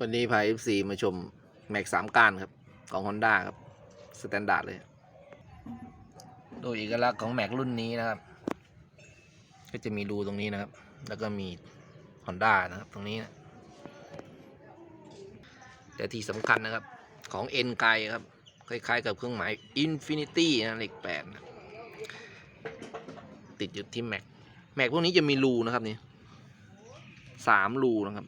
วันนี้พา FC มาชม แม็กสามก้านครับ ของ Honda ครับสแตนดาร์ดเลยโดยเอกลักษณ์ของแม็กรุ่นนี้นะครับ ก็จะมีรูตรงนี้นะครับ แล้วก็มี Honda นะครับ ตรงนี้นะแต่ที่สำคัญนะครับของ N ไกครับ คล้าย ๆ กับเครื่องหมาย Infinity นะเลขแปดนะติดอยู่ที่แม็กแม็กพวกนี้จะมีรูนะครับนี่สามรูนะครับ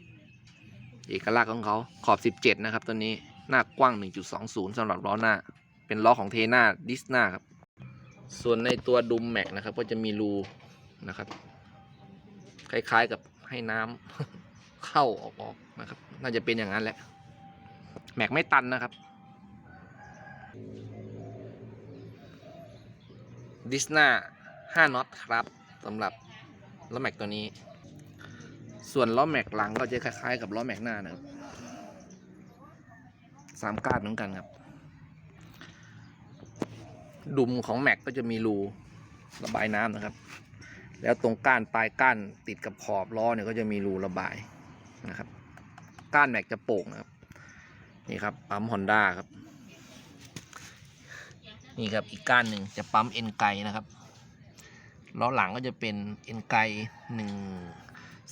เอกลักษณ์ของเขาขอบ 17 นะครับตัวนี้หน้ากว้าง 1.20สำหรับล้อหน้า เป็นล้อของเทน่าดิสนาครับ ส่วนในตัวดุมแม็กนะครับ ก็จะมีรูนะครับ คล้ายๆกับให้น้ำเข้าออกออกนะครับ น่าจะเป็นอย่างนั้นแหละ แม็กไม่ตันนะครับดิสนา5น็อตครับสำหรับล้อแม็กตัวนี้ ส่วนล้อแม็กหลังก็จะคล้ายๆ กับล้อแม็กหน้านะครับสามก้านเหมือนกันครับ ดุมของแม็กก็จะมีรูระบายน้ำนะครับ แล้วตรงก้านปลายก้านติดกับขอบล้อเนี่ยก็จะมีรูระบายนะครับ ก้านแม็กจะโป่งนะครับ นี่ครับปั๊มฮอนด้าครับ นี่ครับอีกก้านหนึ่งจะปั๊มเอ็นไกนะครับล้อหลังก็จะเป็นเอ็นไกหนึ่ง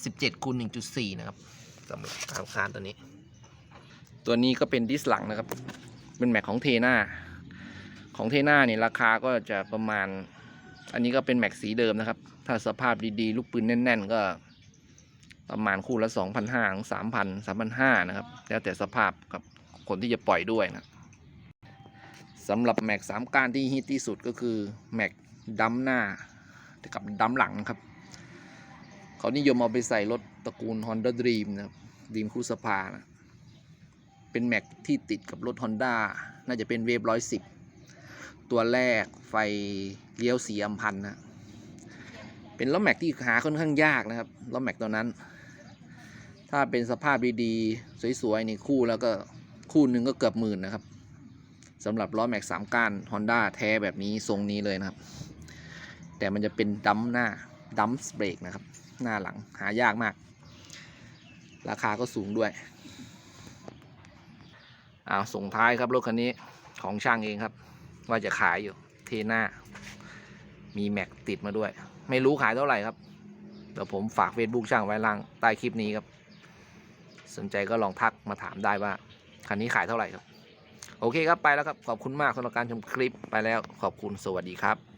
สิบเจ็ดคูณหนึ่งจุดสี่นะครับสำหรับตามคานตัวนี้ ตัวนี้ก็เป็นดิสหลังนะครับ เป็นแม็กของเทน่าของเทน่าเนี่ยราคาก็จะประมาณ อันนี้ก็เป็นแม็กสีเดิมนะครับ ถ้าสภาพดีๆ ลูกปืนแน่น ๆ ก็ประมาณคู่ละ2 5 0 0ถึง3,000 3,500นะครับ แล้วแต่สภาพกับคนที่จะปล่อยด้วยนะสำหรับแม็กสามก้านที่ฮิตที่สุดก็คือแม็กดัมหน้ากับดัมหลังนะครับ เขานิยมเอาไปใส่รถตระกูล Honda Dream นะครับ Dream Cruise พานะ เป็นแม็กที่ติดกับรถ Honda น่าจะเป็นเวฟร้อยสิบตัวแรกไฟเลี้ยวสีอัมพันนะ เป็นล้อแม็กที่หาค่อนข้างยากนะครับล้อแม็กตัวนั้น ถ้าเป็นสภาพดีๆ สวยๆ นี่คู่แล้วก็คู่หนึ่งก็เกือบหมื่นนะครับสำหรับล้อแม็กสามก้าน Honda แท้แบบนี้ทรงนี้เลยนะครับ แต่มันจะเป็นดัมหน้าดัมสเบรกนะครับ หน้าหลังหายากมาก ราคาก็สูงด้วยอ้าส่งท้ายครับรถคันนี้ของช่างเองครับ ว่าจะขายอยู่เทหน้า มีแม็กติดมาด้วย ไม่รู้ขายเท่าไหร่ครับเดี๋ยวผมฝาก Facebook ช่างไว้ล่างใต้คลิปนี้ครับ สนใจก็ลองทักมาถามได้ว่าคันนี้ขายเท่าไหร่ครับ โอเคครับไปแล้วครับ ขอบคุณมากสำหรับการชมคลิปไปแล้วขอบคุณสวัสดีครับ